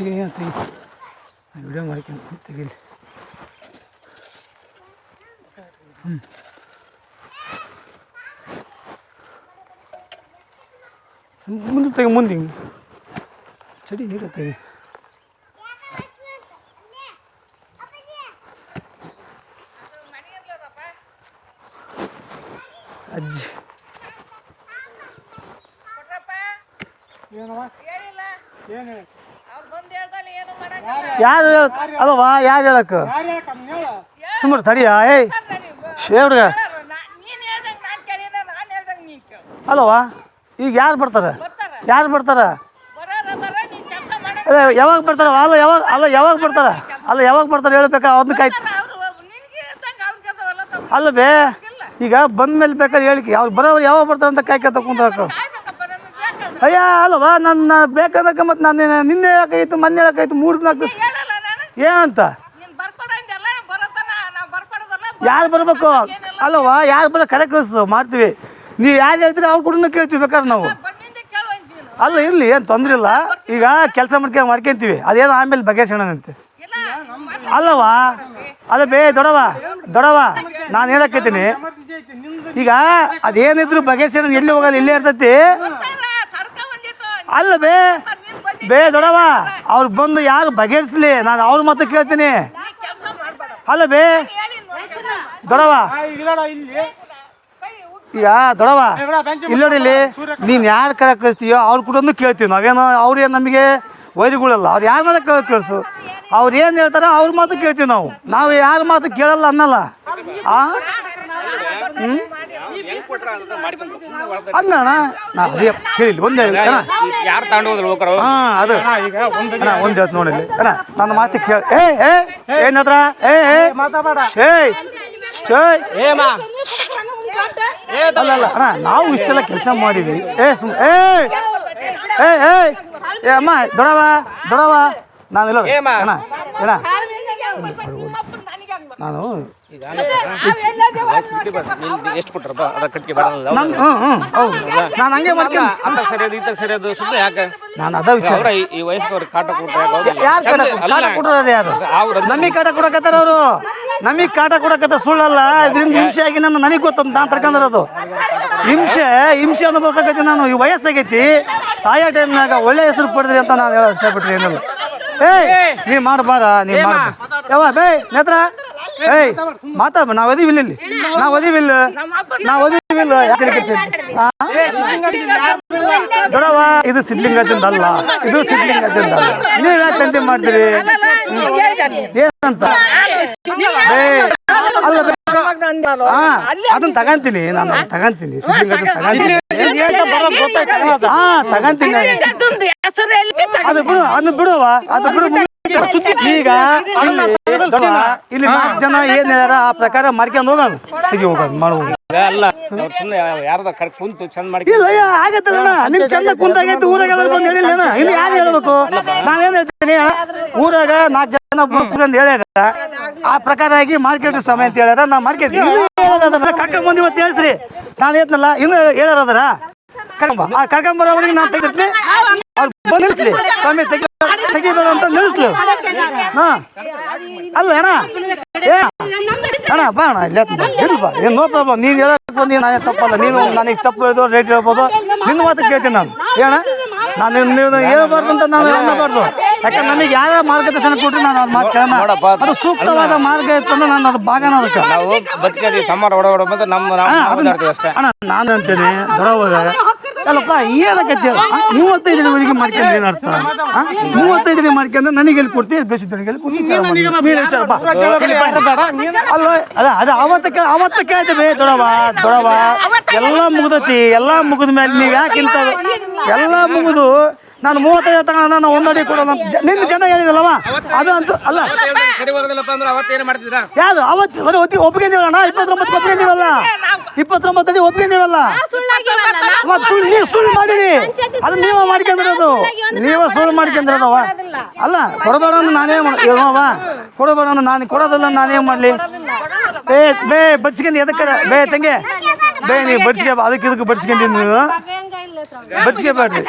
ತೆಗಿ ತೆಗಿ ವಿಡಿಯೋ ಮಾಡ್ಕೊಂಡು ತೆಗೀಲಿ ಹ್ಞೂ ಮುಂದೆ ತೆಗಿ ಮುಂದೆ ಹಿಂಗೆ. ಚಡಿ ನೀಡ ತೆಗಿ. ಅಜ್ಜಿ. ಯಾರು ಹೇಳಕ್ ಅಲ್ಲವಾ ಯಾರು ಹೇಳಕ್? ಸುಮ್ಮನೆ ತಡಿಯಾ ಏಯ್. ಹುಡುಗ. ಅಲ್ಲವಾ ಈಗ ಯಾರು ಬರ್ತಾರೆ? ಯಾರು ಬರ್ತಾರೆ? ಅಲ್ಲ ಯಾವಾಗ ಬರ್ತಾರೆ? ಅಲ್ಲ ಯಾವಾಗ ಅಲ್ಲ ಯಾವಾಗ ಬರ್ತಾರೆ ಅಲ್ಲ ಯಾವಾಗ ಬರ್ತಾರೆ ಹೇಳ್ಬೇಕಾ? ಅದನ್ನ ಕಾಯ್ತು ಅಲ್ಲ ಬೇ ಈಗ ಬಂದ ಮೇಲೆ ಬೇಕಾದ್ರೆ ಹೇಳಿಕೆ. ಅವ್ರು ಬರೋರು ಯಾವಾಗ ಬರ್ತಾರೆ ಅಂತ ಕಾಯ್ಕ ತಗೊಂಡ್ರಾಕ ಅಯ್ಯ ಅಲ್ವಾ ನನ್ನ ಬೇಕಂದಕ್ಕೆ ಮತ್ತೆ ನಾನು ನಿನ್ನೆ ಹೇಳಕ್ಕಾಯ್ತು ಮೊನ್ನೆ ಹೇಳಕ್ಕಾಯ್ತು ಮೂರು ದಿನ ಆಗ್ತದೆ ಏನಂತ? ಯಾರು ಬರ್ಬೇಕು? ಅಲ್ವಾ ಯಾರು ಬರೋ ಕರೆ ಕಳಿಸು ಮಾಡ್ತೀವಿ. ನೀವು ಯಾರು ಹೇಳ್ತೀರಿ ಅವ್ರು ಕೂಡ ಕೇಳ್ತೀವಿ ಬೇಕಾದ್ರೆ ನಾವು. ಅಲ್ಲ ಇರಲಿ ಏನು ತೊಂದ್ರೆ ಇಲ್ಲ. ಈಗ ಕೆಲಸ ಮಾಡ್ಕೊಂಡು ಮಾಡ್ಕೊಂತೀವಿ. ಅದೇನೋ ಆಮೇಲೆ ಬಗೆಹರಿಸೋಣಂತೆ ಅಲ್ಲವಾ? ಅಲ್ಲ ಬೇ ದೊಡವ ದೊಡವ ನಾನು ಹೇಳಕ್ಕೈತೀನಿ ಈಗ ಅದೇನಿದ್ರು ಬಗೆಹರಿಸೋಣ ಎಲ್ಲಿ ಹೋಗೋದು ಇಲ್ಲೇ ಇರ್ತೈತಿ. ಅಲ್ಲ ಬೇ ಬೇ ದೊಡವ, ಅವ್ರು ಬಂದು ಯಾರು ಬಗೆಹರಿಸ್ಲಿ? ನಾನು ಅವ್ರ ಮತ್ತೆ ಕೇಳ್ತೀನಿ. ಅಲ್ಲ ಬೇ, ದೊಡವ. ಯಾ ದೊಡವ ಇಲ್ಲ ಇಲ್ಲಿ, ನೀನು ಯಾರು ಕರೆ ಕಳಿಸ್ತೀಯೋ ಅವ್ರ ಕೂಡ ಕೇಳ್ತೀವಿ ನಾವೇನು ಅವ್ರೇನು ನಮಗೆ ವೈರಿಗಳಲ್ಲ, ಅವ್ರು ಯಾರನ್ನ ಕೇಳ ಕೇಳಿಸು. ಅವ್ರು ಏನು ಹೇಳ್ತಾರೆ ಅವ್ರ ಮಾತು ಕೇಳ್ತೀವಿ ನಾವು. ನಾವು ಯಾರ ಮಾತು ಕೇಳಲ್ಲ ಅನ್ನಲ್ಲ. ಆ? ಹ್ಞೂ ಅಣ್ಣ ನಾ ಅದೇ ಕೇಳಿಲ್ಲ ಒಂದೇ ಅಣ್ಣ. ಯಾರು ತಗೊಂಡು ಹೋದ್ರು ಹೋಗ್ರು? ಹಾಂ ಅದು. ಅಣ್ಣ ಒಂದು ಹೇಳ್ತು ನೋಡಿ ಇಲ್ಲಿ. ಅಣ್ಣ ನನ್ನ ಮಾತು ಕೇಳ ಏ ಏ ಏನತ್ರ? ಏ ಏ ಏಮಾ ಅಲ್ಲ ಅಲ್ಲ ಅಣ್ಣ ನಾವು ಇಷ್ಟೆಲ್ಲ ಕೆಲಸ ಮಾಡಿವಿ ಏ ಸುಮ್ ಏ ಏ ಏ ಏ ಅಮ್ಮ ದೊಡವ ದೊಡವ. ನಾನು ಇಲ್ಲ. ಏನ ಅಣ್ಣ ಅಣ್ಣ. ನಾನು ಎಷ್ಟು ಕೊಟ್ರಪ್ಪ? ಅದ ಕಟ್ಟಿ ಬರಲ್ಲ ನಾನು ಹ್ಞೂ ಹ್ಞೂ ಹೌದು. ನಾನು ಹಂಗೆ ಮಾಡ್ತೀನಿ. ಅಂತ ಸರಿಯಾದ ಇತ್ತಾಗ ಸರಿಯಾದ ಸುಮ್ಮನೆ ಯಾಕೆ? ನಾನು ಅದ ವಿಚಾರ. ಅವ್ರ ಈ- ಈ ವಯಸ್ಸಿಗೆ ಕಾಟ ಕೊಟ್ರೆ ಯಾರು ಕಾಟ ಕಾಟ ಕೊಡೋರು ಯಾರು? ಅವ್ರ ನಮಗೆ ಕಾಟ ಕೊಡಕತ್ತಾರ ಅವರು? ನಮಗೆ ಕಾಟ ಕೊಡಕತ್ತ ಸುಳ್ಳಲ್ಲ? ಇದರಿಂದ ಹಿಂಸೆ ಆಗಿ ನಾನು ನನಗೆ ಗೊತ್ತಂತ ನಾನು ತರ್ಕೊಂಡಿರೋದು ಹಿಂಸೆ ಹಿಂಸೆ ಅನುಭವಿಸಕತ್ತಿ ನಾನು. ಈ ವಯಸ್ಸಾಗೈತಿ. ಸಾಯೋ ಟೈಮ್ನಾಗ ಒಳ್ಳೆ ಹೆಸರು ಪಡೆದ್ರಿ ಅಂತ ನಾನು ಹೇಳೋ ಇಷ್ಟಪಟ್ರಿ ಏನಿಲ್ಲ. ಏಯ್ ನೀ ಮಾಡಬಾರ ನೀ ಮಾಡ ಯಾವ ಬೇ ನೇತ್ರ. ಏಯ್ ಮಾತಾಡ ನಾವು ಅದೀವಿಲ್ಲ ಇಲ್ಲಿ. ನಾವು ಅದೀವಿಲ್ಲ ನಾವು ಅದೀವಿಲ್ಲ ಯಾಕೆ ತಲೆ ಕೆಡ್ಸಿದ್ರಿ? ಆ? ದೊಡವ ಇದು ಸಿದ್ಲಿಂಗದಿಂದ ಅಲ್ಲ. ಇದು ಸಿದ್ಲಿಂಗದಿಂದ ನೀವು ಯಾಕೆ ತಂದೆ ಮಾಡ್ತೀರಿ? ಏನಂತ? ಅಲ್ಲ ಅದನ್ನ ತಗಂತೀನಿ ನಾನು ತಗಂತೀನಿ ಸಿದ್ಲಿಂಗದಿಂದ ತಗಂತೀನಿ. ಹಾ ತಗಂತೀನಿ. ಅದು ಬಿಡು ಅದನ್ನ ಬಿಡುವ ಅದು ಬಿಡು. ಈಗ ಇಲ್ಲಿ ನಾಲ್ಕು ಜನ ಏನ್ ಹೇಳ್ಯಾರ ಆ ಪ್ರಕಾರ ಮಾಡ್ಕೊಂಡು ಹೋಗೋದು. ಸಿಗಿ ಹೋಗೋದು ಮಾಡ್ಬೋದು ಅಲ್ಲ ಸುಮ್ಮನೆ ಯಾರ್ದ ಕಡೆ ಕುಂತು ಚಂದ ಮಾಡಿ ಇಲ್ಲ ಆಗತ್ತಲ್ಲ ನಿಮ್ ಚಂದ ಕುಂತಾಗೈತಿ ಊರಾಗ ಎಲ್ಲರೂ ಬಂದು ಹೇಳಿಲ್ಲ ಇನ್ನು ಯಾರು ಹೇಳ್ಬೇಕು? ನಾನೇನ್ ಹೇಳ್ತೀನಿ ಊರಾಗ ನಾಲ್ಕು ಜನ ಬಂದು ಹೇಳ್ಯಾರ. ಆ ಪ್ರಕಾರ ಆಗಿ ಮಾರ್ಕೆಟ್ ಸಮಯ ಅಂತ ಹೇಳ್ಯಾರ. ನಾ ಮಾರ್ಕೆಟ್ ಕರ್ಕೊಂಡ್ ಬಂದು ಇವತ್ತು ಹೇಳ್ಸ್ರಿ. ನಾನು ಹೇಳ್ತನಲ್ಲ ಇನ್ನು ಹೇಳ್ಯಾರ ಅದರ? ಕರ್ಕೊಂಬ ಆ ಕರ್ಕೊಂಬರೋವರೆಗೆ ನಾನು ತೆಗಿರ್ತೀನಿ ಅವ್ರು ಬಂದು ನಿಲ್ಲಿಸ್ಲಿ ಸ್ವಾಮಿ ತೆಗಿ ತೆಗಿಬೇಡ ಅಂತ ನಿಲ್ಲಿಸ್ಲಿ ಹಾ. ಅಲ್ಲ ಅಣ್ಣ. ಏ. ಅಣ್ಣ ಬಾ ಅಣ್ಣ ಇಲ್ಲ ಇಲ್ಲ ಬಾ. ಏನು ನೋ ಪ್ರಾಬ್ಲಮ್. ನೀನು ಹೇಳಕ್ ಬಂದಿ ನಾನು ತಪ್ಪಲ್ಲ. ನೀನು ನನಗೆ ತಪ್ಪು ಹೇಳಿದ್ರು ರೇಟ್ ಹೇಳ್ಬೋದು. ನಿನ್ನ ಮಾತು ಕೇಳ್ತೀನಿ ನಾನು. ಏನ ನಾನು ನೀವು ಹೇಳ್ಬಾರ್ದು ಅಂತ ನಾನು ಅನ್ನಬಾರ್ದು ಯಾಕಂದ್ರೆ ನಮಗೆ ಯಾರ ಮಾರ್ಗದರ್ಶನ ಕೊಟ್ಟರೆ ನಾನು ಅವ್ರ ಮಾತು ಕೇಳೋಣ ಅದು ಸೂಕ್ತವಾದ ಮಾರ್ಗ ಇತ್ತಂದ್ರೆ ನಾನು ಅದು ಭಾಗನ ಅದಕ್ಕೆ. ನಾವು ಬದುಕಿದ್ವಿ ತಮ್ಮ ಹೊಡ ಹೊಡ ಬಂದು ನಮ್ಮ ಅಣ್ಣ ನಾನು ಅಂತೇನೆ ದೊರವಾಗ ಅಲ್ಲಪ್ಪ ಏನಕ್ಕೆ ಅಂತೇಳಿ ಮೂವತ್ತೈದು ಅಡಿವರೆಗೆ ಮಾಡ್ಕೊಂಡ್ರೆ ಏನು ಅರ್ಥ? ಮೂವತ್ತೈದು ಅಡಿ ಮಾಡ್ಕೊಂಡ್ರೆ ನನಗೆ ಎಲ್ಲಿ ಕೊಡ್ತೀನಿ ವಿಚಾರ ಮಾಡಿ. ನೀನು ವಿಚಾರ ಬಾ. ಇಲ್ಲಿ ಅಲ್ಲ ಅದ ಅದು ಅವತ್ತ ಕೇ ಅವತ್ತ ಕೇಳ್ತೇವೆ ದೊಡವ ದೊಡವ. ಎಲ್ಲ ಮುಗ್ದತಿ ಎಲ್ಲ ಮುಗಿದ ಮೇಲೆ ನೀವು ಯಾಕೆ ಇಂಥ ಎಲ್ಲ ಮುಗಿದು ನಾನು ಮೂವತ್ತೈದು ತಗೊಂಡ ನಾನು ಒಂದಡಿ ಕೊಡೋಣ ನಿನ್ನ ಜನ ಹೇಳಿದಲ್ಲವ? ಅದು ಅಂತೂ ಅಲ್ಲ. ಯಾವ್ದು? ಅವತ್ತು ಸರಿ ಒತ್ತಿ ಒಪ್ಪಿಗೆ ಇಪ್ಪತ್ತೊಂಬತ್ತು ಒಪ್ಕೊಂಡಿವಲ್ಲ ಇಪ್ಪತ್ತೊಂಬತ್ತು ಅಡಿ ಒಪ್ಕೊಂಡಿವಲ್ಲ ಮತ್ತೆ ಸುಳ್ಳು ನೀವು ಸುಳ್ಳು ಮಾಡಿರಿ. ಅದು ನೀವೇ ಮಾಡ್ಕೊಂಡಿರೋದು ನೀವ ಸುಳ್ಳು ಮಾಡ್ಕೊಂಡಿರೋದವ ಅಲ್ಲ ಕೊಡಬೇಡ ಅಂದ್ರೆ ನಾನೇ ಏನವ ಕೊಡಬೇಡ ಅಂದ್ರೆ ನಾನು ಕೊಡೋದಲ್ಲ ನಾನೇ ಮಾಡಲಿ. ಬೇ ಬೇ ಬಡ್ಸ್ಕೊಂಡು ಎದಕ್ಕೆ? ಬೇ ತಂಗೆ. ಬೇ ನೀವು ಬಡ್ಸ್ಕೆ ಅದಕ್ಕೆ ಇದಕ್ಕೆ ಬಡ್ಸ್ಕೊಂಡಿದ್ದೀನಿ ನೀವು ಬಚ್ಚಿಗೆ ಬೇಡ್ರಿ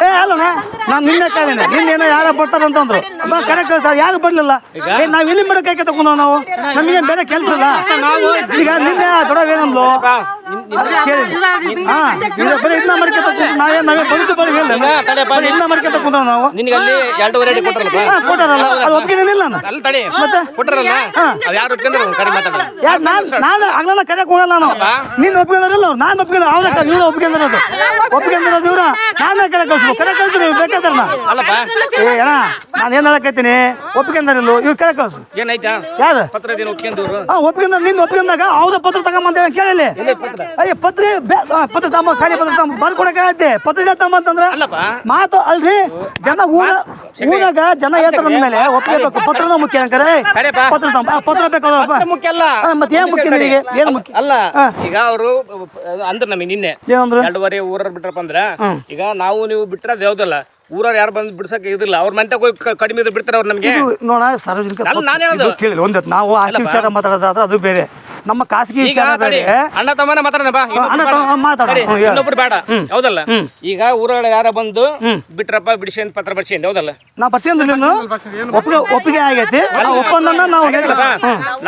ಏ ಅಲ್ಲಣ್ಣ ನಾನು ನಿನ್ನೆ ಕಾಲೇನೆ ನಿನ್ನೇನೋ ಯಾರ ಬರ್ತಾರಂತಂದ್ರು ಬಾ ಕರೆ ಕಳ್ಸ ಯಾರು ಬರ್ಲಿಲ್ಲ ಏ ನಾವ್ ಮಾಡಕ್ಕೆ ತಗೊಂಡ ನಾವು ನಮಗೆ ಬೇರೆ ಕೆಲಸ ಇಲ್ಲ ಈಗ ನಿನ್ನೆ ದೊಡ್ಡ ಕೇಳಿ ಹಾ ಈಗ ಬರೀ ಇದನ್ನ ಮಾಡ್ಕೆ ತಗೊಂಡು ನಾವೇ ನಾವೇ ಬದುಕು ಬರೀ ಇಲ್ಲ ಇದನ್ನ ಮಾಡ್ಕೆ ತಗೊಂಡ ನಾವು ನಿನಗೆ ಅಲ್ಲಿ ಎರಡೂವರೆ ಅಡಿ ಕೊಟ್ರಲ್ಪ ಹಾ ಕೊಟ್ಟಾರಲ್ಲ ಅದು ಒಪ್ಪಿಗೆನಿಲ್ಲ ನಾನು ಅಲ್ಲಿ ತಡಿ ಕೊಟ್ರಲ್ಲ ಅದು ಯಾರು ಒಪ್ಕೊಂಡ್ರು ಕರೆ ಮಾತಾಡೋದು ಯಾಕೆ ನಾನು ನಾನು ಆಗ್ಲೆಲ್ಲ ಕರೆಯಕ್ ಹೋಗಲ್ಲ ನಾನು ಒಪ್ಕೊಂಡ್ರಲ್ಲ ನಾನ್ ಅವ್ರು ನಾನು ಅವ್ರ ಇವ್ರ ಒಪ್ಕೊಂಡಿರೋದು ಒಪ್ಕೊಂಡಿರೋದು ಇವ್ರ. ನಾನೇ ಕಡೆ ಕಳ್ಸ್ಬೇಕು ಕಡೆ ಕಳ್ಸ್ರಿ ಬೇಕಾದ್ರೆ ನಾ ಅಲ್ಲಪ್ಪ ಏ ಅಣ್ಣ ನಾನು ಏನು ಹೇಳಕತ್ತೀನಿ? ಒಪ್ಕೊಂಡಿರಲ್ಲ ಇವ್ರು ಕಡೆ ಕಳ್ಸು. ಏನಾಯ್ತಾ? ಯಾರು? ಪತ್ರ ಒಪ್ಕೊಂಡವ್ರು ಹಾ ನಿಂದು ಒಪ್ಕೊಂಡಾಗ ಅವ್ರ ಪತ್ರ ತಗೊಂಬಂತ ಕೇಳಲಿ. ಅಯ್ಯ ಪತ್ರ ಪತ್ರ ತಮ್ಮ ಖಾಲಿ ಪತ್ರ ತಮ್ಮ ಬರ್ಕೊಡಕ್ಕೆ ಪತ್ರ ಇಲ್ಲ ತಮ್ಮ ಅಂತಂದ್ರ ಮಾತು ಅಲ್ರಿ ಜನ ಊರ ಊರಾಗ ಜನ ಹೇಳ್ತಾರ ಅಂದ್ಮೇಲೆ ಒಪ್ಕೋಬೇಕು ಪತ್ರನೂ ಮುಖ್ಯ ಅಂಕರೆ. ಪತ್ರ ಆ, ಪತ್ರ ಬೇಕಾದಪ್ಪ ಮುಖ್ಯ ಅಲ್ಲ. ಮತ್ತೆ ಏನ್ ಮುಖ್ಯ ನಿನಗೆ? ಏನ್ ಮುಖ್ಯ? ಅಲ್ಲ ಈಗ ಅವರು ಅಂದ್ರ ನಮಗೆ ನಿನ್ನೆ ಏನಂದ್ರು? ಎರಡುವರೆ ಊರರ್ ಬಿಟ್ರಪ್ಪ ಅಂದ್ರ ಈಗ ನಾವು ನೀವು ಬಿಟ್ರೆ ಯಾವ್ದಲ್ಲ? ಊರವ್ರು ಯಾರು ಬಂದು ಬಿಡ್ಸಕ್ ಇದಿಲ್ಲ. ಅವ್ರ ಮನೆ ಹೋಗಿ ಕ- ಕಡಿಮೆ ಇದ್ರೆ ಬಿಡ್ತಾರ ಅವ್ರು ನಮಗೆ. ಇದು ನೋಡ ಸಾರ್ವಜನಿಕ ನಾನು ಸ್ವತ್ತು. ನಾನ್ ಹೇಳೋದು. ಇದು ಕೇಳಿ ಒಂದ್ ನಾವು ಆಸ್ತಿ ವಿಚಾರ ಮಾತಾಡೋದಾದ್ರೆ ಅದು ಬೇರೆ. ನಮ್ಮ ಖಾಸಗಿ ಈಗ ವಿಚಾರ ತಡಿ, ಅಣ್ಣ ತಮ್ಮನ ಮಾತಾಡೋಣ ಬಾ. ಅಣ್ಣ ತಮ್ಮ ಮಾತಾಡ ಹ್ಮ್, ಹೇಳು. ಇನ್ನೊಬ್ರು ಬೇಡ. ಹೌದಲ್ಲ? ಈಗ ಊರೊಳಗೆ ಯಾರ ಬಂದು ಬಿಟ್ರಪ್ಪ ಬಿಡಿಸಿ ಅಂತ ಪತ್ರ ಬರ್ಸಿ ಅಂತ ಹೌದಲ್ಲ? ನಾ ಬರ್ಸಿಂದ್ರ ಒಪ್ಪಿಗೆ ಒಪ್ಪಿಗೆ ಆಗೈತಿ. ಆ ಒಪ್ಪಂದನ ನಾವು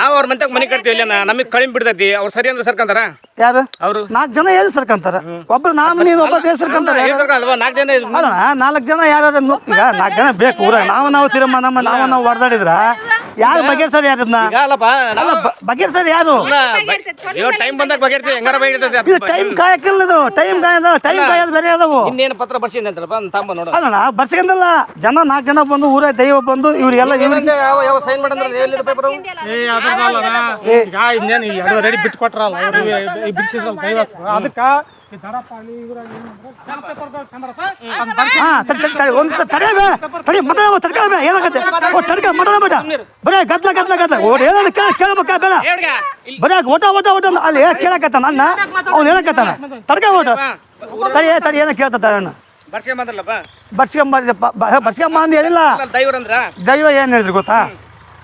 ನಾವು ಅವ್ರ ಮಂತ್ಯಾಗ ಮನೆ ಕಟ್ತೀವಿ ಇಲ್ಲ ನಮಗೆ ಕಡಿಮೆ ಬಿಡ್ತೈತಿ. ಅವ್ರು ಸರಿ ಅಂದ್ರೆ ಸರ್ಕಂತಾರ? ಯಾರು? ಅವರು? ನಾಲ್ಕು ಜನ ಏನ್ ಸರ್ಕಂತಾರ? ಒಬ್ರು ನಾಮ ನೀನು ಒಬ್ಬ ದೇಶ ಸರ್ಕಂತಾರ ಅಲ್ವಾ? ನಾಲ್ಕು ಜನ ಅಲ್ಲ ನಾಲ್ಕು ಜನ ಯಾರು ಈಗ ನಾಲ್ಕು ಜನ ಬೇಕು ಊರ ನಾವು ನಾವು ತೀರ್ಮಾನ ನಮ್ಮ ನಾವು ನಾವು ಹೊಡೆದಾಡಿದ್ರ ಯಾರು ಬಗೆಹರಿಸೋದು ಯಾರು ಅಲ್ಲಪ್ಪ ಅಲ್ಲ ಬ- ಬಗೆಹರ್ಸರ್ ಯಾರು? ಟೈಮ್ ಬಂದಾಗ ಬಗೆರ್ತೀವಿ ಹೆಂಗಾರ ಬಗೆರ್ತೈತಿ ಇದು ಟೈಮ್ ಕಾಯಕ್ಕಿಲ್ಲ ಇದು ಟೈಮ್ ಕಾಯದ ಟೈಮ್ ಕಾಯೋದು ಬೇರೆ ಅದಾವು ಇನ್ನೇನು ಪತ್ರ ಬರ್ಸಿ ಅಂತಲ್ಲಪ್ಪ ತಾಂಬ ನೋಡು. ಅಲ್ಲಣ್ಣ ಬರ್ಸ್ಕೊಂಡಲ್ಲ ಜನ ನಾಲ್ಕು ಜನ ಬಂದು ಊರ ದೈವ ಬಂದು ಇವ್ರಿಗೆಲ್ಲ ಇವ್ರಿಗೆ ಯಾವ ಯಾವ ಸೈನ್ ಮಾಡಂದ್ರೆ ಎಲ್ಲಿ ಪೇಪರ್ ಏ ಅದ್ರದಲ್ಲ ಈಗ ಇನ್ನೇನು ಈ ಎರಡು ರೆಡಿ ಬಿಟ್ಟು ಕೊಟ್ರಲ್ಲ ಬಿಡಿಸಿದ್ರಲ್ಲ ದೈವಸ್ಥರು ಅದಕ್ಕ ಒಂದು ತಡೆ ಬೇ ತಡಿ ಮಾತಾಡ ತಡ್ಕೊಳ್ಬೇ ಏನಾಗತ್ತೆ? ಓ ತಡ್ಕ ಮಾತಾಡಬೇಡ ಬರೇ ಗದ್ಲ ಗದ್ಲ ಗದ್ಲ. ಓ ಹೇಳೋದು ಕೇಳ ಕೇಳ್ಬೇಕಾ ಬೇಡ? ಬರೇ ಓಟ ಓಟ ಓಟ ಅಂದ್ ಅಲ್ಲಿ ಕೇಳಕತ್ತಾನ ನನ್ನ ಅವ್ನು ಹೇಳಕತ್ತಾನ? ತಡ್ಕ ಓಟ. ತಡಿ ಏ, ತಡಿ ಏನೋ ಅಣ್ಣ? ಬರ್ಸ್ಕೊಂಬ ಅಂದ್ ಹೇಳಿಲ್ಲ? ದೈವರಂದ್ರ ದೈವ ಏನು ಹೇಳಿದ್ರಿ ಗೊತ್ತಾ?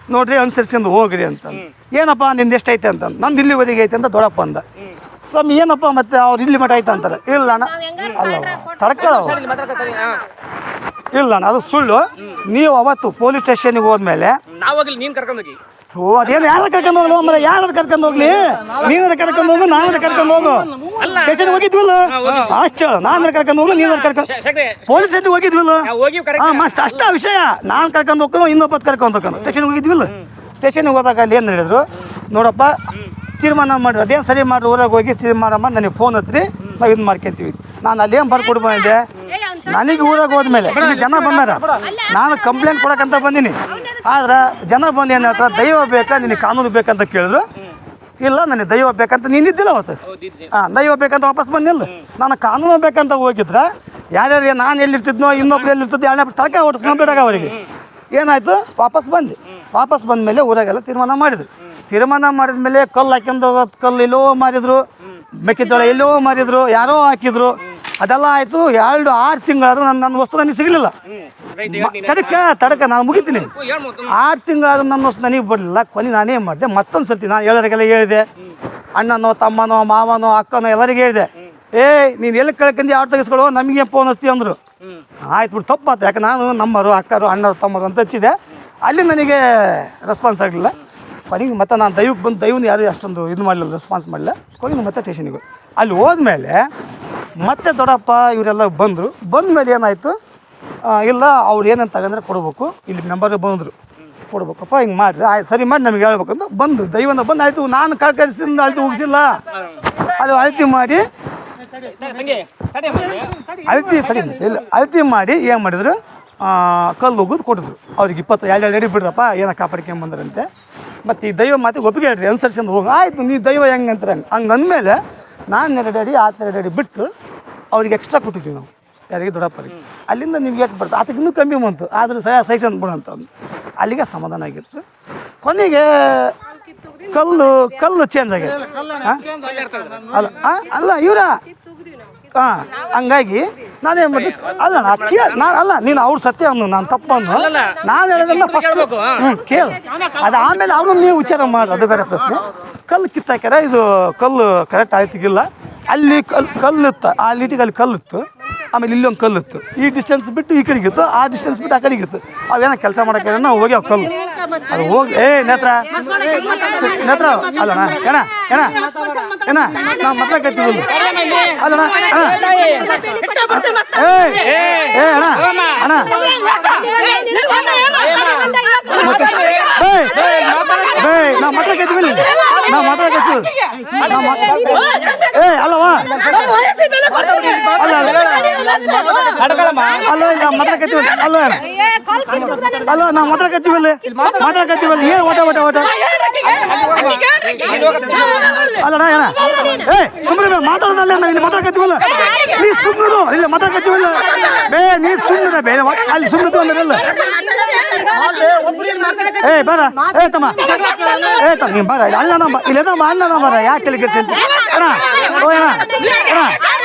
ನೋಡ್ರಿ ಅನುಸರಿಸ್ಕೊಂಡು ಹೋಗ್ರಿ ಅಂತ ಏನಪ್ಪ ನಿಂದು ಎಷ್ಟೈತೆ ಅಂತ ನಂದು ಇಲ್ಲಿವರೆಗೆ ಐತೆ ಅಂತ ದೊಡ್ಡಪ್ಪ ಅಂದ. ಸ್ವಾಮಿ ಏನಪ್ಪ ಮತ್ತೆ ಅವ್ರು ಇಲ್ಲಿ ಮಠ ಆಯ್ತು ಅಂತಾರೆ? ಇಲ್ಲ ಅಣ್ಣ. ಅಲ್ಲ ತಡ್ಕೊಳ್ಳೋ ಇಲ್ಲ ಅಣ್ಣ ಅದು ಸುಳ್ಳು. ನೀವು ಅವತ್ತು ಪೊಲೀಸ್ ಸ್ಟೇಷನ್ಗೆ ಹೋದ್ಮೇಲೆ ನಾವಾಗಲಿ ನೀನು ನೀನ್ ಕರ್ಕೊಂಡೋಗಿ ಥೂ ಅದೇನು ಯಾರು ಕರ್ಕೊಂಡು ಹೋಗಲ್ಲ ಮರ ಯಾರು ಕರ್ಕೊಂಡು ಹೋಗ್ಲಿ? ನೀನಾರ ಕರ್ಕೊಂಡು ಹೋಗು ನಾನಾರ ಕರ್ಕೊಂಡು ಹೋಗು. ಸ್ಟೇಷನ್ ಹೋಗಿದ್ವಲ್ಲ? ಅಷ್ಟು ನಾನಾರ ಕರ್ಕೊಂಡು ಹೋಗ್ಲಿ ನೀನಾರ ಕರ್ಕೊಂಡು ಪೊಲೀಸ್ ಸ್ಟೇಷನ್ ಹೋಗಿದ್ವಲ್ಲ? ನಾವು ಹೋಗಿ ಕರೆಕ್ಟ್ ಹಾ ಮಸ್ತ್ ಅಷ್ಟ ವಿಷಯ. ನಾನು ಕರ್ಕೊಂಡು ಹೋಗ್ಕೊಂಡು ಇನ್ನೊಬ್ಬತ್ತು ಕರ್ಕೊಂಡು ಹೋಗ್ಕೊಂಡು ಸ್ಟೇಷನ್ ಹೋಗಿದ್ವಿಲ್ಲ? ಸ್ಟೇಷನ್ಗೆ ಹೋದಾಗ ಅಲ್ಲಿ ಏನು ಹೇಳಿದ್ರು? ನೋಡಪ್ಪ ತೀರ್ಮಾನ ಮಾಡಿರಿ ಅದೇನು ಸರಿ ಮಾಡಿ ಊರಾಗ ಹೋಗಿ ತೀರ್ಮಾನ ಮಾಡಿ ನನಗೆ ಫೋನ್ ಹತ್ರಿ ನಾವು ಇದು ಮಾಡ್ಕೊಂತೀವಿ. ನಾನು ಅಲ್ಲೇನು ಏನು ಬರ್ಕೊಡು ಬಂದಿದ್ದೆ? ನನಗೆ ಊರಾಗ ಹೋದ್ಮೇಲೆ ಜನ ಬಂದಾರ. ನಾನು ಕಂಪ್ಲೇಂಟ್ ಕೊಡೋಕ್ಕಂತ ಬಂದೀನಿ. ಆದ್ರೆ ಜನ ಬಂದು ಏನು ಹೇಳ್ತಾರೆ ದೈವ ಬೇಕಾ ನಿನಗೆ ಕಾನೂನು ಬೇಕಂತ ಕೇಳಿದ್ರು. ಇಲ್ಲ ನನಗೆ ದೈವ ಬೇಕಂತ ನೀನಿದ್ದಿಲ್ಲ ಅವತ್ತು. ಹಾಂ ದೈವ ಬೇಕಂತ ವಾಪಸ್ ಬಂದಿಲ್ಲ. ನಾನು ಕಾನೂನು ಬೇಕಂತ ಹೋಗಿದ್ರೆ ಯಾರ್ಯಾರು ನಾನು ಎಲ್ಲಿರ್ತಿದ್ನೋ ಇನ್ನೊಬ್ರು ಎಲ್ಲಿರ್ತಿದ್ದೆ ಎರಡನೇ ತಳಕ ಆಗ ಅವರಿಗೆ. ಏನಾಯ್ತು? ವಾಪಸ್ ಬಂದು. ವಾಪಸ್ ಬಂದ ಮೇಲೆ ಊರಾಗೆಲ್ಲ ತೀರ್ಮಾನ ಮಾಡಿದ್ರು. ತೀರ್ಮಾನ ಮಾಡಿದ ಮೇಲೆ ಕಲ್ಲು ಹಾಕೊಂಡು ಹೋಗೋದು, ಕಲ್ಲು ಎಲ್ಲೋ ಮಾರಿದ್ರು, ಮೆಕ್ಕೆಜೋಳ ಎಲ್ಲೋ ಮಾರಿದ್ರು, ಯಾರೋ ಹಾಕಿದ್ರು. ಅದೆಲ್ಲ ಆಯಿತು, ಎರಡು ಆರು ತಿಂಗಳಾದ್ರೂ ನನ್ನ ನನ್ನ ವಸ್ತು ನನಗೆ ಸಿಗಲಿಲ್ಲ. ತಡಕ ತಡಕ, ನಾನು ಮುಗಿತೀನಿ. ಆರು ತಿಂಗಳಾದ್ರೂ ನನ್ನ ವಸ್ತು ನನಗೆ ಬರಲಿಲ್ಲ. ಕೊನೆ ನಾನೇ ಮಾಡಿದೆ. ಮತ್ತೊಂದು ಸರ್ತಿ ನಾನು ಎಲ್ಲರಿಗೆಲ್ಲ ಹೇಳಿದೆ. ಅಣ್ಣನೋ, ತಮ್ಮನೋ, ಮಾವನೋ, ಅಕ್ಕನೋ ಎಲ್ಲರಿಗೆ ಹೇಳಿದೆ. ಏ ನೀನು ಎಲ್ಲಿ ಕಳ್ಕೊಂಡು ಯಾರು ತೆಗೆಸ್ಕೊಳ್ಳೋ? ನಮಗೆ ಫೋನ್ ಹಚ್ತಿ ಅಂದರು. ಆಯ್ತು ಬಿಡು ತಪ್ಪಾತು ಯಾಕೆ ನಾನು ನಮ್ಮರು, ಅಕ್ಕರು, ಅಣ್ಣರು, ತಮ್ಮರು ಅಂತ ಹಚ್ಚಿದೆ. ಅಲ್ಲಿ ನನಗೆ ರೆಸ್ಪಾನ್ಸ್ ಆಗಲಿಲ್ಲ. ಕೊನೆಗೆ ಮತ್ತೆ ನಾನು ದೈವಕ್ಕೆ ಬಂದು ದೈವನ ಯಾರು ಅಷ್ಟೊಂದು ಇದು ಮಾಡಲಿಲ್ಲ ರೆಸ್ಪಾನ್ಸ್ ಮಾಡಲಿಲ್ಲ. ಕೊನೆಗೆ ಮತ್ತೆ ಸ್ಟೇಷನಿಗೆ ಅಲ್ಲಿ ಹೋದ್ಮೇಲೆ ಮತ್ತೆ ದೊಡ್ಡಪ್ಪ ಇವರೆಲ್ಲ ಬಂದರು. ಬಂದಮೇಲೆ ಏನಾಯಿತು? ಇಲ್ಲ, ಅವ್ರು ಏನಂತ ಹಾಗಂದ್ರೆ ಕೊಡ್ಬೇಕು. ಇಲ್ಲಿ ನಂಬರ್ ಬಂದರು. ಕೊಡ್ಬೇಕಪ್ಪ, ಹಿಂಗೆ ಮಾಡಿರಿ. ಆಯ್ತು ಸರಿ ಮಾಡಿ ನಮಗೆ ಹೇಳ್ಬೇಕಂತ ಬಂದು ದೈವನ ಬಂದು ಆಯಿತು, ನಾನು ಕಳ್ಕರಿಸಿದ ಅಳ್ತು ಉಗಿಸಿಲ್ಲ ಅದು ಅಳತಿ ಮಾಡಿ ಅಳತಿ ಸರಿ ಇಲ್ಲ ಅಳತಿ ಮಾಡಿ ಏನು ಮಾಡಿದ್ರು? ಕಲ್ಲು ಹೋಗೋದು ಕೊಟ್ಟಿದ್ರು. ಅವ್ರಿಗೆ ಇಪ್ಪತ್ತು ಎರಡು ಎರಡು ಅಡಿ ಬಿಡ್ರಪ್ಪ, ಏನೋ ಕಾಪಾಡ್ಕೊಂಬಂದ್ರಂತೆ ಮತ್ತು ಈ ದೈವ ಮಾತಿಗೆ ಒಪ್ಪಿಗೆ ಹೇಳ್ರಿ ಅನುಸರಿಸ್ಕೊಂಡು ಹೋಗಿ. ಆಯಿತು ನೀ ದೈವ ಹೆಂಗೆ ಅಂತಾರೆ? ಹಂಗೆ ಅಂದಮೇಲೆ ನಾನು ಎರಡು ಅಡಿ ಆತ ಎರಡು ಅಡಿ ಬಿಟ್ಟು ಅವ್ರಿಗೆ ಎಕ್ಸ್ಟ್ರಾ ಕೊಟ್ಟಿದ್ವಿ ನಾವು. ಯಾರಿಗೆ ದೊಡ್ಡಪ್ಪರಿಗೆ. ಅಲ್ಲಿಂದ ನಿಮ್ಗೆ ಎಷ್ಟು ಬರ್ತದೆ? ಅದಕ್ಕೆ ಇನ್ನೂ ಕಮ್ಮಿ ಬಂತು. ಆದರೆ ಸಹ ಸೈಜ್ ಬಿಡು ಅಂತ. ಅಲ್ಲಿಗೆ ಸಮಾಧಾನ ಆಗಿತ್ತು. ಕೊನೆಗೆ ಕಲ್ಲು ಕಲ್ಲು ಚೇಂಜ್ ಆಗಿದೆ. ಹಾ? ಅಲ್ಲ? ಅಲ್ಲ ಇವರ ಹಾಂ ಹಂಗಾಗಿ ನಾನೇನ್ ಮಾಡಿ ಅಲ್ಲ ನಾ ಕೇಳ ನಾನು ಅಲ್ಲ ನೀನು ಅವ್ರ ಸತ್ಯ ಅನ್ನು ನಾನು ತಪ್ಪನ್ನು. ನಾನು ಹೇಳೋದನ್ನ ಫಸ್ಟ್. ಹ್ಞೂ ಕೇಳು. ಅದು ಆಮೇಲೆ ಅವನು ನೀವು ವಿಚಾರ ಮಾಡಿ ಅದು ಬೇರೆ ಪ್ರಶ್ನೆ. ಕಲ್ಲು ಕಿತ್ತಾಕ್ಯಾರ ಇದು ಕಲ್ಲು ಕರೆಕ್ಟ್ ಆಯ್ತಿಗಿಲ್ಲ. ಅಲ್ಲಿ ಕಲ್, ಕಲ್ಲಿತ್ತು, ಆ ಲೀಟಿಗೆ ಅಲ್ಲಿ ಕಲ್ಲಿತ್ತು, ಆಮೇಲೆ ಇಲ್ಲೊಂದು ಕಲ್ಲಿತ್ತು. ಈ ಡಿಸ್ಟೆನ್ಸ್ ಬಿಟ್ಟು ಈ ಕಡೆಗಿತ್ತು ಆ ಡಿಸ್ಟೆನ್ಸ್ ಬಿಟ್ಟು ಆ ಕಡೆಗಿತ್ತು ಅವೇನೋ ಕೆಲಸ ಮಾಡೋಕೆ ನಾವು ಹೋಗ್ಯಾವ ಕಲ್ಲು. ಅದು ಹೋಗಿ ಏ, ನೇತ್ರ. ನೇತ್ರ, ಅಲ್ಲಣ್ಣ ಏಣ ಏನ ಏನ, ನಾವು ಮಾತಾಡ್ಕತ್ತೀವಿ ಅಲ್ಲಣ್ಣ, ಅಣ್ಣ. ಏಯ್ ಏ ಅಣ್ಣ ಅಣ್ಣ. ನಾವು ಮಾತಾಡ್ಕೈತೀವಿ ನಾವು ಮಾತಾಡ್ಕೈತೀವಿ ನಾವು ಮಾತಾಡ್ತೀವಿ ಏ, ಅಲ್ಲ ಅಡ್ಗಳಮ್ಮ ಅಲ್ಲ ನಾವು ಮಾತಾಡ್ಕತ್ತೀವಿ ಅಲ್ಲ ಅಲ್ಲ ನಾವು ಮಾತಾಡ್ಕತ್ತೀವಿ ಇಲ್ಲಿ ಮಾತಾಡ್ಕತ್ತೀವಿ ಇಲ್ಲಿ ಏನು ಓಟ ಓಟ ಓಟ. ಅಲ್ಲಣ್ಣ ಏನ ಏ ಸುಮ್ಮನೆ ಮಾತಾಡೋದಲ್ಲ ನಾವು ಇಲ್ಲಿ ಮಾತಾಡ್ಕತ್ತೀವಲ್ಲ ನೀ ಸುಮ್ಮನೆ ಇಲ್ಲ ಮಾತಾಡ್ಕತ್ತೀವಲ್ಲ ಬೇ ನೀ ಸುಮ್ಮನೆ ಬೇರೆ ಮಾತ್- ಅಲ್ಲಿ ಸುಮ್ಮನೆ ಅಂದ್ರಲ್ಲ ಏ ಬರ. ಏ ತಮ್ಮ. ಏ ತಮ್ಮ ನೀನು ಬರ. ಇಲ್ಲಿ ಅಣ್ಣ ನಮ್ಮ ಇಲ್ಲಿ ನಮ್ಮ ಅಣ್ಣ ನಮ್ಮ ಯಾಕೆ ಅಣ್ಣ. ಓ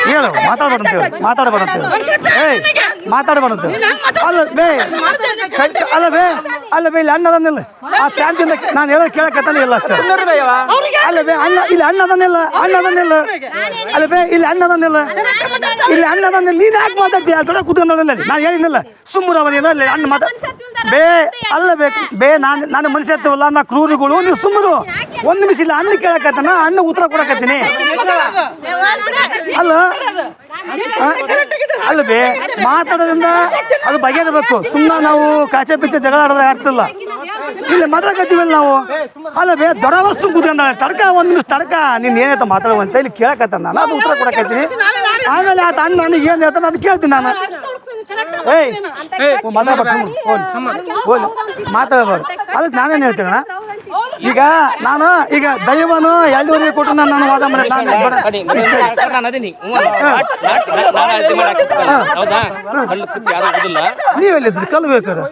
ಹೇಳು ಮಾತಾಡ್ಬೇಡ ಅಂತ ಹೇಳು ಮಾತಾಡ್ಬೇಡ ಅಂತ ಹೇಳು. ಏಯ್ ಮಾತಾಡ್ಬೇಡ ಅಂತ ಅಲ್ಲ ಬೇ ಅಲ್ಲ ಬೇ. ಅಲ್ಲ ಬೇ ಇಲ್ಲಿ ಅಣ್ಣ ಅದನ್ನಿಲ್ಲ ಆ ಶಾಂತಿಯಿಂದ ನಾನು ಹೇಳೋದು ಕೇಳಕತ್ತಾನೆ ಇಲ್ಲ ಅಷ್ಟೇ. ಅಲ್ಲ ಬೇ ಅಣ್ಣ ಇಲ್ಲಿ ಅಣ್ಣ ಅದನ್ನಿಲ್ಲ ಅಣ್ಣ ಅದನ್ನಿಲ್ಲ ಅಲ್ಲ ಬೇ ಇಲ್ಲಿ ಅಣ್ಣ ಅದನ್ನಿಲ್ಲ ಇಲ್ಲಿ ಅಣ್ಣ ಅದನ್ನಿಲ್ಲ ನೀನು ಯಾಕೆ ಮಾತಾಡ್ತೀಯ ದೊಡ್ಡ ಕೂತ್ಕೊಂಡು ನಾನು ಹೇಳಿದ್ನಲ್ಲ ಸುಮ್ಮನೆ ಅವನೇನೋ ಅಲ್ಲಿ ಅಣ್ಣ ಮಾತಾ ಬೇ ಅಲ್ಲ ಬೇ ಬೇ ನಾನು ನಾನು ಮನುಷ್ಯ ಇರ್ತೀವಲ್ಲ ನಾ ಕ್ರೂರಿಗಳು ನೀವು ಸುಮ್ಮರು. ಒಂದು ನಿಮಿಷ ಇಲ್ಲ ಅಣ್ಣ ಕೇಳಕತ್ತಾನ ಅಣ್ಣ ಉತ್ತರ ಕೊಡಕತ್ತೀನಿ. ಅಲ್ಲ ಅಲ್ಲ ಬೇ ಮಾತಾಡೋದ್ರಿಂದ ಅದು ಬಗೆಹರಬೇಕು. ಸುಮ್ಮನೆ ನಾವು ಕಾಚೆ ಪಿಚ್ಚೆ ಜಗಳ ಆಡಿದ್ರೆ ಆಗ್ತಿಲ್ಲ ಇಲ್ಲಿ ಮಾತಾಡಕತ್ತೀವಲ್ಲ ನಾವು ಅಲ್ಲ ಬೇ, ದೊಡ್ಡ ವಸ್ತು ಕೂತ್ಕೊಂಡ ತಡ್ಕ, ಒಂದು ನಿಮಿಷ ತಡ್ಕ. ನೀನು ಏನೈತ ಮಾತಾಡುವಂತ ಇಲ್ಲಿ ಕೇಳಕತ್ತ ನಾನು. ಅದು ಉತ್ತರ ಕೊಡಕತ್ತೀನಿ ಆಮೇಲೆ ಆ ಅಣ್ಣ ನನಗೆ ಏನು ಹೇಳ್ತಾನ ಅದು ಕೇಳ್ತೀನಿ ನಾನು. ಏಯ್ ಸುಮ್ಮನೆ ಹೋಗಿ ಮಾತಾಡಬಾರ್ದು ಅದಕ್ಕೆ ನಾನೇನು ಹೇಳ್ತೀನಿ ಅಣ್ಣ? ಈಗ ನಾನು ಈಗ ದೈವನು ಎರಡೂವರೆ ಕೊಟ್ಟು ನಾನು ವಾದ ಮನೆ ನೀವೆಲ್ಲಿದ್ರಿ? ಕಲ್ಲು ಬೇಕಾರೆ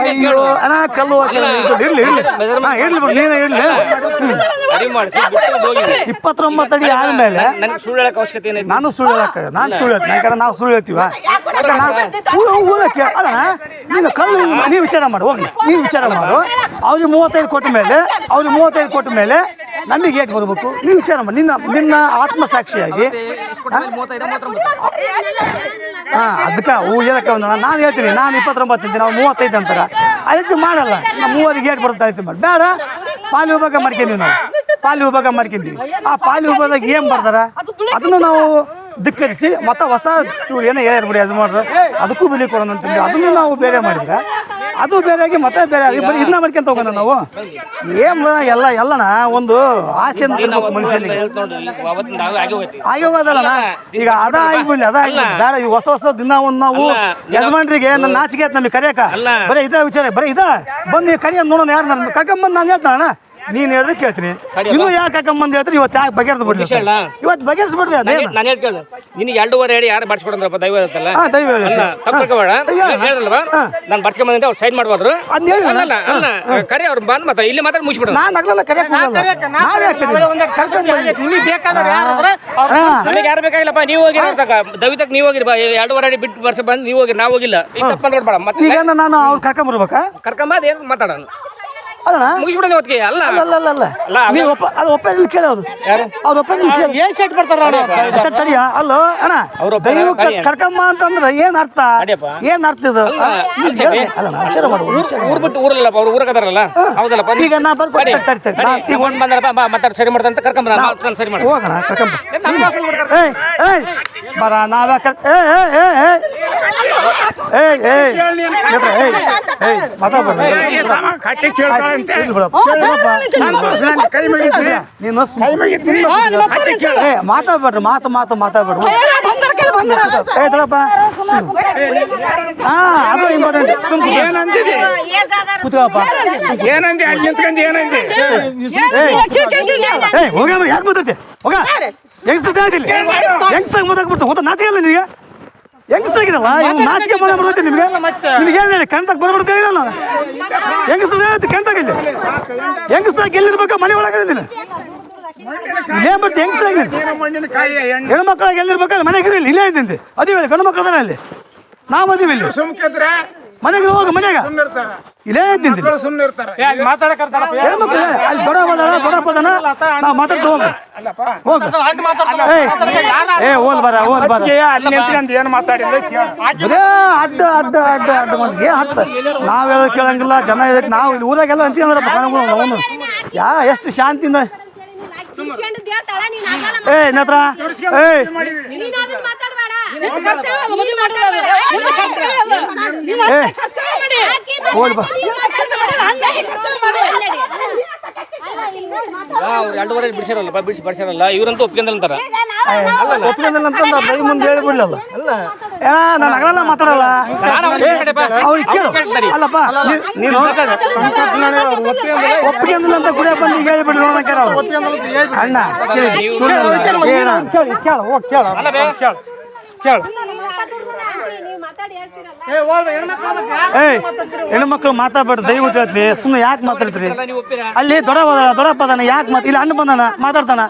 ಅಯ್ಯೋ ಅಣ್ಣ ಕಲ್ಲು ಇರ್ಲಿ ಇರ್ಲಿ. ಹಾ ಇರ್ಲಿ ಬಿಡು ನೀನೇ ಇರ್ಲಿ. ಇಪ್ಪತ್ತೊಂಬತ್ತು ಅಡಿ ಆದ್ಮೇಲೆ ನಾನು ಸುಳ್ಳು ಹೇಳಕ್ಕ ನಾನು ಸುಳ್ಳು ಹೇಳ್ತೀನಿ. ಯಾಕಂದ್ರೆ ನಾವು ಸುಳ್ಳು ಹೇಳ್ತೀವ? ಅಲ್ಲ ನೀನು ಕಲ್ಲು ನೀವು ವಿಚಾರ ಮಾಡಿ ಹೋಗ್ಲಿ. ನೀವು ವಿಚಾರ ಮಾಡು. ಅವ್ರಿಗೆ ಮೂವತ್ತೈದು ಕೊಟ್ಟ ಮೇಲೆ ಅವ್ರಿಗೆ ಮೂವತ್ತೈದು ಕೊಟ್ಟ ಮೇಲೆ ನಮಗೆ ಏಟ್ ಬರಬೇಕು? ನೀವು ವಿಚಾರ ಮಾಡಿ. ನಿನ್ನ ನಿನ್ನ ಆತ್ಮಸಾಕ್ಷಿಯಾಗಿ. ಹಾ ಅದಕ್ಕೆ ಹೂ ಹೇಳಕ್ಕೆ ಒಂದು ನಾನು ಹೇಳ್ತೀನಿ ನಾನು ಇಪ್ಪತ್ತೊಂಬತ್ತು ಅಂತೀನಿ ನಾವು ಮೂವತ್ತೈದು ಅಂತಾರ. ಅದಕ್ಕೆ ಮಾಡಲ್ಲ. ನಾವು ಮೂವರಿಗೆ ಏಟ್ ಬರುತ್ತೆ ಆಯ್ತು ಮಾಡಿ. ಬೇಡ. ಪಾಲಿ ವಿಭಾಗ ಮಾಡ್ಕೊಂಡಿವಿ ನಾವು. ಪಾಲಿ ವಿಭಾಗ ಮಾಡ್ಕೊಂಡಿವಿ. ಆ ಪಾಲಿ ವಿಭಾಗದಾಗ ಏನು ಬರ್ತಾರ ಅದನ್ನು ನಾವು ಧಿಕ್ಕರಿಸಿ ಮತ್ತೆ ಹೊಸ ಇವ್ರು ಏನೋ ಹೇಳ್ಯಾರ ಬಿಡಿ ಯಜಮಾನ್ರು. ಅದಕ್ಕೂ ಬೆಲೆ ಕೊಡೋಣ ಅಂತಂದ್ರೆ ಅದನ್ನು ನಾವು ಬೇರೆ ಮಾಡಿದ್ರೆ ಅದು ಬೇರೆಯಾಗಿ ಮತ್ತೆ ಬೇರೆ ಆಗಿ ಬರೀ ಇದನ್ನ ಮಾಡ್ಕೊಂತ ಹೋಗೋಣ ನಾವು. ಏನ್ ಎಲ್ಲ ಎಲ್ಲನ ಒಂದು ಆಸೆ ಮನುಷ್ಯನಿಗೆ. ಆಗಿ ಹೋಗೋದಲ್ಲ ಈಗ ಅದ ಆಗಿಬಿಡ್ಲಿ ಅದ ಆಗಿಬಿಡ್ಲಿ. ಬೇಡ ಈ ಹೊಸ ಹೊಸ ದಿನ ಒಂದು ನಾವು ಯಜಮಾನ್ರಿಗೆ ನನ್ನ ನಾಚಿಕೆ ಆಯ್ತು ನಮಗೆ ಕರೆಯಕ. ಬರೀ ಇದ ವಿಚಾರ ಬರೀ ಇದ. ಬಂದು ಕರಿಯ ನೋಡೋಣ ಯಾರು ನನ್ನ ಕರ್ಕೊಂಬಂದು ನಾನು ಹೇಳ್ತಾನ ನೀನ್ ಹೇಳಿದ್ರೆ ಕೇಳ್ತೀನಿ. ಇನ್ನು ಯಾಕೆ ಕರ್ಕೊಂಬಂದು ಹೇಳ್ತಾರೆ ಇವತ್ತು ಯಾಕೆ ಬಗೆಹರಿದು ಬಿಡ್ಲಿ ವಿಷಯ ಅಲ್ಲ. ಇವತ್ತು ಬಗೆಹರಿಸ್ಬಿಡ್ರಿ ಬಿಡ್ರಿ ನಾನು ಹೇಳ್. ಕೇಳು ನಿನಗೆ ಎರಡೂವರೆ ಹೇಳಿ ಯಾರು ಬರ್ಸ್ಕೊಡಂದ್ರಪ್ಪ ದೈವ ಇರುತ್ತಲ್ಲ ಹಾ ದೈವ. ಅಲ್ಲ. ಹೇಳಿದ್ರಲ್ವಾ ಹಾ. ನಾನು ಬರ್ಸ್ಕೊಂಬಂದ್ರೆ ಅವ್ರು ಸೈನ್ ಮಾಡ್ಬೋದ್ರು ಅದ್ನ ಹೇಳಿ. ಅಲ್ಲ ಅಲ್ಲ ಕರೆ ಅವ್ರು ಬಂದ್ ಮಾತಾಡ ಇಲ್ಲಿ ಮಾತ್ರ ಮುಗಿಸ್ಬಿಡೋಣ ನಾನು ನಗ್ಲಲ್ಲ ಕರೆಯಕ್ ಹೋಗಲ್ಲ ನಾವೇ ನಿಮಗೆ ಬೇಕಾದ್ರೆ ಯಾರಾದ್ರೆ ಅವ್ರು ಹಾ. ನಮಗೆ ಯಾರು ಬೇಕಾಗಿಲ್ಲಪ್ಪ? ನೀವು ಹೋಗಿರ ದೈವತಕ್ಕೆ ನೀವು ಹೋಗಿರಿ ಬಾ. ಎರಡೂವರೆ ಅಡಿ ಬಿಟ್ಟು ಬರ್ಸ ಬಂದು ನೀವು ಹೋಗಿ ನಾವು ಹೋಗಿಲ್ಲ. ಈಗ ತಪ್ಪ ನೋಡ್ಬೇಡ ಮತ್ತೆ ಈಗ ನಾನು ಅವ್ರು ಕರ್ಕೊಂಬರ್ಬೇಕಾ ಕರ್ಕೊಂಬ ಏನು ಮಾತಾಡೋಣ ಅಲ್ಲ ಇವತ್ತಿಗೆ ಅಲ್ಲ ಅಲ್ಲ ಅಲ್ಲ ಅಲ್ಲ ನೀವು ಒಪ್ಪ ಅದು ಒಪ್ಪ ಇಲ್ಲಿ ಕೇಳಿ ಅವ್ರು ಅವ್ರು ಒಪ್ಪ ಇಲ್ಲಿ ಕೇಳಿ ಏನ್ ಸೆಟ್ ಬರ್ತಾರ ಅಣ್ಣ ತಡಿಯ ಅಲ್ಲೋ ಅಣ್ಣ ಅವ್ರ ಒಪ್ಪ ದೈವ ಕರ್ಕಮ್ಮ ಅಂತಂದ್ರೆ ಏನ್ ಅರ್ಥ. ಏನ್ ಅರ್ಥ ಇದು ಊರ್ ಬಿಟ್ಟು ಊರಲ್ಲಪ್ಪ ಅವ್ರು ಊರಕದಾರಲ್ಲ ಹೌದಲ್ಲಪ್ಪ ಈಗ ನಾ ನಾ ಈಗ ಒಂದ್ ಬಂದ್ರಪ್ಪ ಬಾ ಮಾತಾಡಿ ಸರಿ ಮಾಡ್ದಂತ ಕರ್ಕೊಂಬರ ನಾನು ಸರಿ ಮಾಡಿ ಹೋಗೋಣ ಕರ್ಕೊಂಬ ಬರ ನಾವ್ಯಾ ಕರ್ ಏ ಏಯ್ ಏ ಏ ಏ ಏಯ್ ಮಾತಾಡ್ಬೇಡ ಕಟ್ಟಿ ಇರ್ಲಪ್ಪ. ಕೈ ಮುಗಿತೀನಿ. ನೀನು ಏ ಮಾತಾಡ್ಬೇಡ್ರಿ ಮಾತು ಮಾತು ಮಾತಾಡ್ಬೇಡ್ರಿ. ಏ ತಡಪ್ಪ. ಹಾ ಅದು ಇಂಪಾರ್ಟೆಂಟ್ ಏನಂದಿ ಏನಂದಿದಿ? ಕೂತ್ಕೋಪ್ಪ ಏನಂದಿ? ಅಲ್ಲಿ ನಿಂತ್ಕೊಂಡು ಏನಂದಿ? ಏ ಹೋಗ ಯಾಕೆ ಮಾತಾಡ್ತಿ? ಹೋಗ. ಹೆಂಗ್ಸ್ ಹೆಂಗ್ ಹೆಂಗ್ಸಾಗ ಮಾತಾಡ್ಬಿಡ್ತು? ಗೊತ್ತಾ? ನಾಚಿಕೆ ಇಲ್ಲ ನಿನಗೆ? ಹೆಂಗಸ್ರಾಗಿರಲ್ಲ ಇವ್ ನಾಚಿಕೆ ಮನೆ ಬರ್ಬೇಕು ನಿಮ್ಗೆ? ನಿಮ್ಗೆ ಹೇಳಿ ಕಣ್ತಾಗ ಬರ್ಬಿಡ್ತಾ ಇಲ್ಲ ನಾನು. ಹೆಂಗಸ್ರ ಕಣ್ತಾಗ ಇಲ್ಲಿ. ಹೆಂಗಸ್ರಾಗಿ ಎಲ್ಲಿರ್ಬೇಕು ಮನೆ ಒಳಗೆ ನೀನು ಏನ್ ಬರ್ತಿ ಹೆಂಗಸ್ರಾಗಿ ಹೆಣ್ಣು ಮಕ್ಕಳಾಗಿ ಎಲ್ಲಿರ್ಬೇಕು ಮನೆಗೆ ಇರಲಿಲ್ಲ ಇಲ್ಲೇ ಇದ್ದಂತೆ ಅದೇ ಗಂಡು ಮಕ್ಕಳ ಅಲ್ಲಿ ನಾವು ಅದೀವಿ ಇಲ್ಲಿ. ಸುಮ್ಕಿದ್ರೆ ಮನೆಗೆ ಹೋಗು ಮನೆಗ. ಸುಮ್ಮನೆ ಇರ್ತಾರ ಇಲ್ಲೇ ಇದ್ದೀನಿ. ಮಕ್ಕಳು ಸುಮ್ಮನೆ ಇರ್ತಾರೆ ಹೆಣ್ಮಕ್ಳು ಅಲ್ಲಿ ದೊಡ್ಡ ಅದಾನ ನಾವು ಮಾತಾಡ್ತಾ ಹೋಗ. ಹೋಗ. ಏ ಓಲ್ ಬರ ಓಲ್ ಬರ. ಏನು ಮಾತಾಡಿದ್ರೆ. ಬರೇ ಅಡ್ಡ ಅಡ್ಡ ಅಡ್ಡ ಅಡ್ಡ ಏನ್ ಹತ್ತ ನಾವು ಹೇಳೋದ್ ಕೇಳಂಗಿಲ್ಲ ಜನ ಇದಕ್ಕೆ ನಾವು ಇಲ್ಲಿ ಊರಾಗೆಲ್ಲ ಹಂಚ್ಕೊಂಡ್ರಪ್ಪ ಕಣಗಳು ಅವನು ಯಾ ಎಷ್ಟು ಶಾಂತಿಯಿಂದ. ಏ ನತ್ರ ಏ ಅವ್ರು ಎರಡೂವರೆ ಬಿಡಿಸಿರಲ್ಲ ಬಿಡಿಸಿ ಬಡಿಸಿರಲ್ಲ ಇವ್ರಂತೂ ಒಪ್ಕೊಂಡಂತಾರ ಒಪ್ಪಿಗೆಂದ್ರೆ ಅಂತಂದ ಬೈ ಮುಂದೆ ಹೇಳಿಬಿಡ್ಲಲ್ಲ ಏ ನಾನು ಅಗಲೆಲ್ಲ ಮಾತಾಡಲ್ಲ. ಅವ್ರಿಗೆ ಕೇಳು. ಅಲ್ಲಪ್ಪ ನೀನು ಅಂತ ಕುಡಿಯ ಬಂದು ಈಗ ಅಣ್ಣ ಕೇಳಿ. ಸುಳ್ಳು ಹೇಳ. ಕೇಳಿ ಕೇಳು ಹೋಗಿ ಕೇಳು. ಕೇಳು. ಕೇಳು. ಹೆಣ್ಮಕ್ಳು ಮಾತಾಡ್ಬೇಡ್ರಿ ದಯವಿಟ್ಟು ಹೇಳ್ತೀನಿ. ಸುಮ್ಮನೆ ಯಾಕೆ ಮಾತಾಡ್ತೀರಿ? ಅಲ್ಲಿ ದೊಡ್ಡ ಹೋದ ದೊಡ್ಡಪ್ಪ ಅದಾನ ಯಾಕೆ ಮಾತು, ಇಲ್ಲಿ ಅಣ್ಣ ಬಂದಾನ ಮಾತಾಡ್ತಾನ.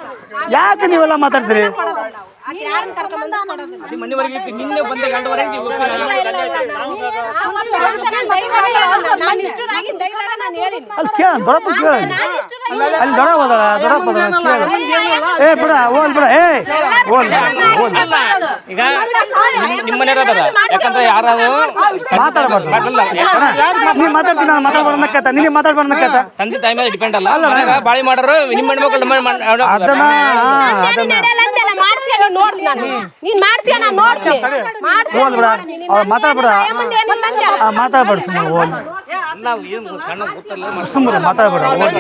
ಯಾಕೆ ನೀವೆಲ್ಲ ಮಾತಾಡ್ತೀರಿ? ಅಲ್ಲಿ ಕೇಳ ದೊಡ್ಡಪ್ಪ ಅಲ್ಲಿ ದೊಡ್ಡ ಹೋದಳ ಕೇಳ. ಏ, ಬಿಡ ಓಲ್ ಬಿಡ. ಏ ಹೋಲ್ ಹೋಲ್ ಈಗ ನಿಮ್- ನಿಮ್ಮ ಮನೆಯವ್ರು ಅದಾರ. ಯಾಕಂದ್ರೆ ಯಾರು ಮಾತಾಡ್ಬಾರ್ದು. ಮಾತಾಡ್ತೀನಿ ನಾನು ಮಾತಾಡ್ಬಾರ್ದಕ್ಕತ್ತ ನೀನು ಮಾತಾಡ್ಬಾರ್ದಕ್ಕತ್ತ ತಂದೆ ತಾಯಿ ಮೇಲೆ ಡಿಪೆಂಡ್ ಅಲ್ಲ. ಮನ್ಯಾಗ ಬಾಳಿ ಮಾಡೋರು ನಿಮ್ಮ ಹೆಣ್ಮಕ್ಳು ನಮ್ಮ ಅದನ್ನ ಅದನ್ನ ಹೋಲ್ ಬಿಡ. ಅವ್ರು ಮಾತಾಡ್ಬಿಡ. ಮಾತಾಡ್ಬೇಡ ಸುಮ್ಮನೆ ಹೋಲ್. ನಾವು ಏನು ಸಣ್ಣ ಗೊತ್ತಲ್ಲ ಸುಮ್ಮನೆ ಮಾತಾಡ್ಬೇಡ ಹೋಲ್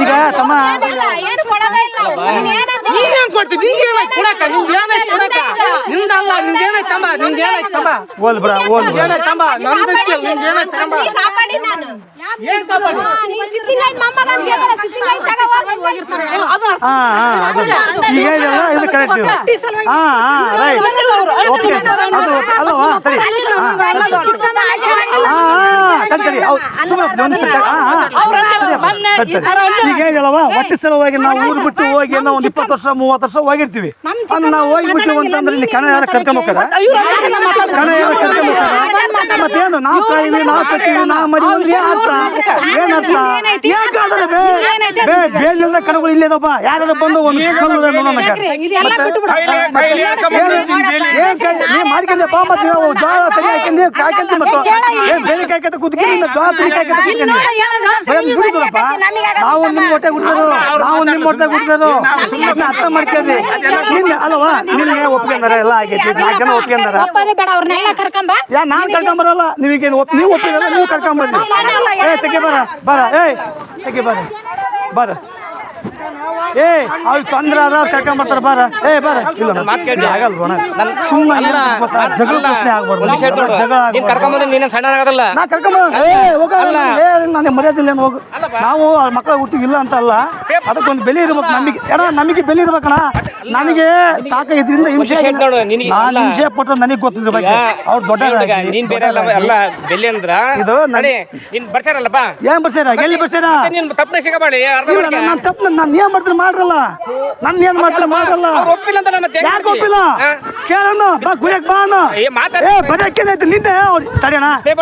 ಈಗ ತಮ್ಮ ಏನು ಕೊಡೋದೇ ಇಲ್ಲ. ನೀನ್ ಏನಂತ ನೀನೇನ್ ಕೊಡ್ತಿ? ನಿಂಗೆ ಏನಾಯ್ತು ಕೊಡಕ ನಿಂಗೆ ಏನಾಯ್ತು ಕೊಡಕ ನಿಂದಲ್ಲ ನಿಂಗೆ ಏನಾಯ್ತು ತಂಬ ನಿಂಗೆ ಏನಾಯ್ತು ತಂಬ ಹೋಲ್ ಬಿಡ ಹೋಲ್ ಬಿಡ ಏನಾಯ್ತು ತಂಬ ನಂದು ಐತಿ ನಿಂಗೆ ಏನಾಯ್ತು ತಂಬ ಈಗ ಇದು ಕರೆಕ್ಟ್ ಇದು. ಹಾ ಹಾ ರೈಟ್ ಓಕೆ ಅದು ಅಲ್ವಾ? ಸರಿ. ಈಗ ಒಟ್ಟಿ ಸಲುವಾಗಿ ನಾವು ಊರು ಬಿಟ್ಟು ಹೋಗಿ ನಾವು ಒಂದು ಇಪ್ಪತ್ತು ವರ್ಷ ಮೂವತ್ತು ವರ್ಷ ಹೋಗಿರ್ತೀವಿ. ಅಂದ್ರೆ ನಾವು ಹೋಗಿಬಿಟ್ಟು ಅಂತಂದ್ರೆ ಇಲ್ಲಿ ಕಣ ಯಾರು ಕರ್ಕೊಂಬೋಕಾರ ಕಣ ಯಾರು ಕರ್ಕೊಂಬೋಕಾರ ಮತ್ತೇನು? ನಾವು ಕಾಯಿವಿ ನಾವು ಕಟ್ಟಿವಿ ನಾವು ಮರಿ ಅಂದ್ರೆ ಅರ್ಥ ಬೇಲಿಲ್ಲ ಕಣಗಳು ಇಲ್ಲೇದಪ್ಪ ಯಾರು ಬಂದು ಒಂದು ಮಾಡ್ಕೊಂಡಪ್ಪ ಮತ್ತೆ ನಾವು ಜೋಳ ತನಿ ಹಾಕೊಂಡಿ ಕಾಯ್ಕೊಂತಿ ಮತ್ತು? ಏನ್ ಬೇರೆ ಕಾಯ್ಕತ್ತ ಕುದ್ಕಿನಿ ಜೋಳ ತನಿ ಕಾಯ್ಕತ್ತ ಕುದ್ಕಿನಿ ಕುಡಿದ್ರಪ್ಪ ನಾವು ನಿಮ್ಮ ಹೊಟ್ಟೆ ಕುಡಿದ್ರು ನಾವು ನಿಮ್ಮ ಹೊಟ್ಟೆ ಕುಡಿದ್ರು ಅರ್ಥ ಮಾಡ್ಕೊಂಡ್ರಿ ನಿನ್ನೆ ಅಲ್ವಾ? ನಿನ್ನೆ ಒಪ್ಕೊಂಡಾರ ಎಲ್ಲ ಆಗೈತಿ ನಾಲ್ಕು ಜನ ಒಪ್ಕೊಂಡಾರ ಯಾ ನಾನ್ ಕರ್ಕೊಂಬರಲ್ಲ? ನಿಮಗೆ ಒಪ್ ನೀವು ಒಪ್ಪಿದಾರ ನೀವು ಕರ್ಕೊಂಬರ್ರಿ ಏ ತೆಗಿ ಬರ ಬರ ಏಯ್ ತೆಗಿ ಬರ ಬರ ಏ ಅವ್ರು ತೊಂದ್ರೆ ಅದ ಕರ್ಕೊಂಬರ್ತಾರ ಬರ. ಏ ಬರ. ಇಲ್ಲ ನನ್ ಸುಮ್ಮನೆ ಜಗಳ ಪ್ರಶ್ನೆ ಆಗ್ಬಾರ್ದು. ಒಂದ್ ಜಗಳ ನೀನ್ ಕರ್ಕೊಂಬಂದ್ರೆ ನೀನೇನ್ ಸಣ್ಣ ಆಗೋದಲ್ಲ ನಾ ಏ ಹೋಗಲ್ಲ ಏ ನನಗೆ ಮರ್ಯಾದಿಲ್ಲ ಏನು ಹೋಗು. ನಾವು ಮಕ್ಕಳ ಹುಟ್ಟಿಗೆ ಇಲ್ಲ ಅಂತ ಅಲ್ಲ. ಅದಕ್ಕೊಂದು ಬೆಲೆ ಇರ್ಬೇಕು ನಮಗೆ ಎಡ ನಮಗೆ ಬೆಲೆ ಇರ್ಬೇಕಣ ನನಗೆ ಸಾಕಾಗಿದ್ರಿಂದ ಹಿಂಸೆ ನಾನು ಹಿಂಸೆ ಪಟ್ಟರೆ ನನಗೆ ಗೊತ್ತಿದ್ರ ಬಗ್ಗೆ. ಅವ್ರು ದೊಡ್ಡ ಈಗ ನೀನ್ ಬೇರೆ ಅಲ್ಲ ಅಲ್ಲ ಬೆಲೆ ಅಂದ್ರ? ಇದು ನೀನ್ ಬರ್ಸಾರಲ್ಲಪ್ಪ ಏನ್ ಬರ್ಸಾರ ಎಲ್ಲಿ ಬರ್ಸಾರ ನೀನ್ ಸಿಗಬೇಡಿ ಇಲ್ಲ ನಾನು ತಪ್ಪು ನಾನು ಏನ್ ಮಾಡ್ತಾರೆ ಮಾಡ್ರಲ್ಲ. ನನ್ನ ಏನ್ ಮಾಡ್ತಾರೆ ಮಾಡ್ರಲ್ಲ. ಒಪ್ಪಿಲ್ಲ ಅಂತ ಮತ್ತೆ ಹೆಂಗ್ ಯಾಕೆ ಒಪ್ಪಿಲ್ಲ? ಕೇಳಣ್ಣ ಬಾ ಗುರಿಯಕ್ ಬಾ ಅಣ್ಣ. ಏ ಬರಕ್ಕೆ ನಿಂದೆ ತಡೆಯಣ್ಣ.